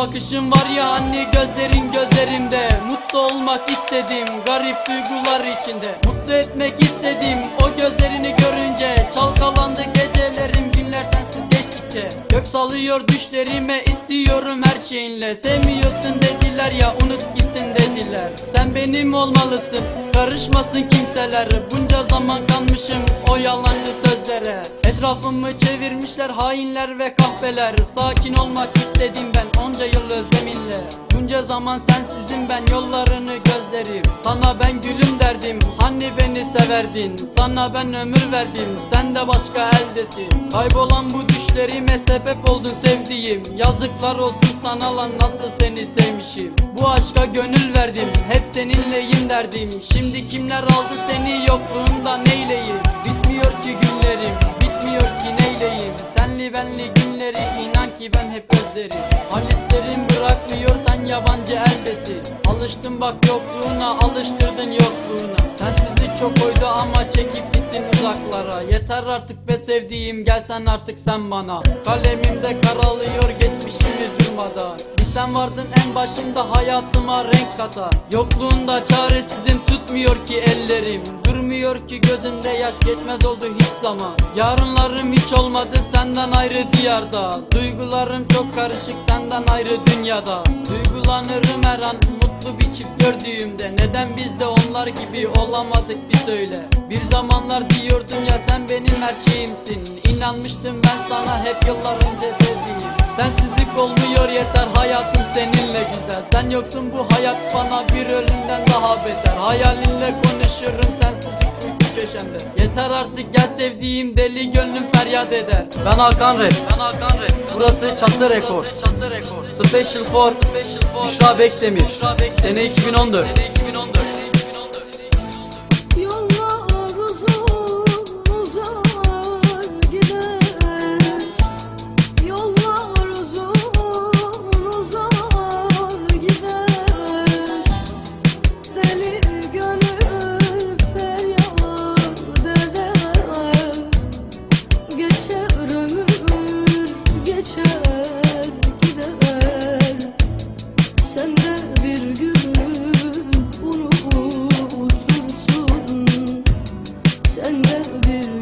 Bakışın var ya anne gözlerin gözlerimde. Mutlu olmak istedim garip duygular içinde. Mutlu etmek istedim o gözlerini görünce. Çalkalandı gecelerim günler sensiz geçtikçe. Gök salıyor düşlerime istiyorum her şeyinle. Sevmiyorsun dediler ya unut gitsin dediler. Sen benim olmalısın karışmasın kimseler. Bunca Etrafımı çevirmişler hainler ve kahpeler. Sakin olmak istedim ben onca yıl özleminle Bunca zaman sensizim ben yollarını gözlerim. Sana ben gülüm derdim hani beni severdin? Sana ben ömür verdim sen de başka eldesin. Kaybolan bu düşlerime sebep oldun sevdiğim. Yazıklar olsun sana lan nasıl seni sevmişim? Bu aşka gönül verdim hep seninleyim derdim. Şimdi kimler aldı seni yokluğunda neyleyim Senli benli günleri inan ki ben hep özlerim. Halislerim bırakmıyor sen yabancı eldesin Alıştım bak yokluğuna alıştırdın yokluğuna. Sensizlik çok oydu ama çekip gittin uzaklara. Yeter artık be sevdiğim gelsen artık sen bana. Kalemimde karalıyor geçmişimi durmadan. Bir sen vardın en başımda hayatıma renk katan Yokluğunda çaresizim tutmuyor ki ellerim. Durmuyor ki gözümde yaş geçmez oldu hiç zaman. Yarınlarım hiç olmadı senden ayrı diyarda. Duygularım çok karışık senden ayrı dünyada. Duygulanırım her an mutlu bir çift gördüğümde. Neden biz de onlar gibi olamadık bir söyle Bir zamanlar diyordun ya sen benim her şeyimsin. İnanmıştım ben sana hep yıllar önce sevdiğim. Sensizlik olmuyor yeter hayatım seninle güzel. Sen yoksun bu hayat bana bir ölümden daha beter. Hayalinle konuşurum sensizlik uyku köşemde. Yeter artık gel sevdiğim deli gönlüm feryat eder. Ben Hakan Rap. Ben Hakan Rap. Burası Çatı Rekord Çatı Rekord Special for Büşra Bekdemir. Sene 2014 do